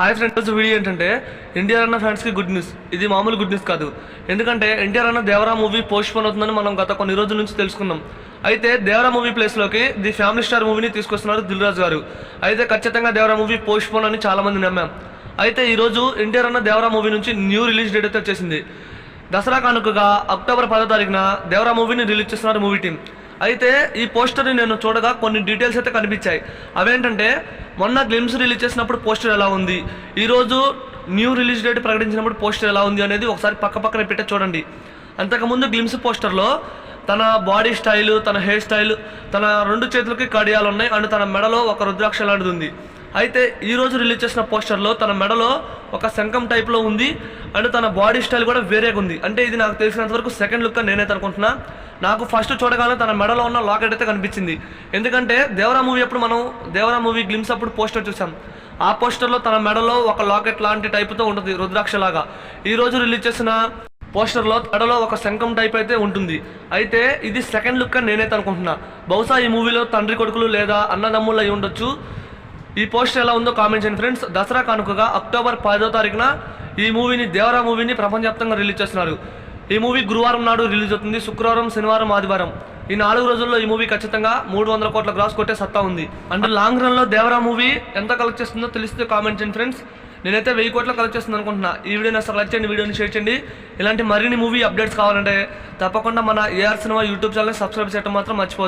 Hi friends video ఏంటంటే ఎన్టీఆర్ అన్న ఫ్యాన్స్కి గుడ్ న్యూస్ ఇది మామూలు గుడ్ న్యూస్ కాదు. ఎందుకంటే ఎన్టీఆర్ అన్న దేవరా మూవీ పోస్ట్ పోన్ అవుతుందని మనం గత కొన్ని రోజుల నుంచి తెలుసుకున్నాం. అయితే దేవరా మూవీ ప్లేస్లోకి ది ఫ్యామిలీ స్టార్ మూవీని తీసుకొస్తున్నారు దిల్ రాజు గారు. అయితే ఖచ్చితంగా దేవరా మూవీ పోస్ట్ పోన్ అని చాలామంది నమ్మాం. అయితే ఈరోజు ఎన్టీఆర్ అన్న దేవరా మూవీ నుంచి న్యూ రిలీజ్ డేట్ అయితే వచ్చేసింది. దసరా కానుకగా అక్టోబర్ పదో తారీఖున దేవరా మూవీని రిలీజ్ చేస్తున్నారు మూవీ టీం అయితే ఈ పోస్టర్ని నేను చూడగా కొన్ని డీటెయిల్స్ అయితే కనిపించాయి. అవేంటంటే మొన్న గ్లిమ్స్ రిలీజ్ చేసినప్పుడు పోస్టర్ ఎలా ఉంది? ఈరోజు న్యూ రిలీజ్ డేట్ ప్రకటించినప్పుడు పోస్టర్ ఎలా ఉంది అనేది ఒకసారి పక్క పక్కన పెట్టి చూడండి. అంతకుముందు గ్లిమ్స్ పోస్టర్లో తన బాడీ స్టైలు తన హెయిర్ స్టైల్ తన రెండు చేతులకి కడియాలు ఉన్నాయి అండ్ తన మెడలో ఒక రుద్రాక్ష లాంటిది ఉంది. అయితే ఈరోజు రిలీజ్ చేసిన పోస్టర్లో తన మెడలో ఒక శంఖం టైప్లో ఉంది అండ్ తన బాడీ స్టైల్ కూడా వేరేగా ఉంది. అంటే ఇది నాకు తెలిసినంత వరకు సెకండ్ లుక్ నేనైతే అనుకుంటున్నా. నాకు ఫస్ట్ చూడగానే తన మెడలో ఉన్న లాకెట్ అయితే కనిపించింది. ఎందుకంటే దేవరా మూవీ అప్పుడు మనం దేవరా మూవీ గ్లిమ్స్ అప్పుడు పోస్టర్ చూసాం. ఆ పోస్టర్లో తన మెడలో ఒక లాకెట్ లాంటి టైపుతో ఉంటుంది రుద్రాక్ష లాగా ఈ రోజు రిలీజ్ చేసిన పోస్టర్లో మెడలో ఒక శంఖం టైప్ అయితే ఉంటుంది. అయితే ఇది సెకండ్ లుక్ అని నేనైతే అనుకుంటున్నా. బహుశా ఈ మూవీలో తండ్రి కొడుకులు లేదా అన్నదమ్ముళ్ళు అయి ఉండొచ్చు. ఈ పోస్టర్ ఎలా ఉందో కామెంట్ చేయండి ఫ్రెండ్స్. దసరా కానుకగా అక్టోబర్ పదో తారీఖున ఈ మూవీని దేవరా మూవీని ప్రపంచవ్యాప్తంగా రిలీజ్ చేస్తున్నారు. ఈ మూవీ గురువారం నాడు రిలీజ్ అవుతుంది. శుక్రవారం శనివారం ఆదివారం. ఈ నాలుగు రోజుల్లో ఈ మూవీ ఖచ్చితంగా మూడు వందల కోట్ల గ్రాస్ కొట్టే సత్తా ఉంది. అంటే లాంగ్ రన్లో దేవరా మూవీ ఎంత కలెక్ట్ చేస్తుందో తెలిస్తే కామెంట్ చేయండి ఫ్రెండ్స్. నేనైతే వెయ్యి కోట్ల కలెక్ట్ చేస్తుంది అనుకుంటున్నా. ఈ వీడియోని అసలు లైక్ చేయండి వీడియోని షేర్ చేయండి. ఇలాంటి మరిన్ని మూవీ అప్డేట్స్ కావాలంటే తప్పకుండా మన AR cinema YouTube channel subscribe చేయడం మాత్రం మర్చిపోతుంది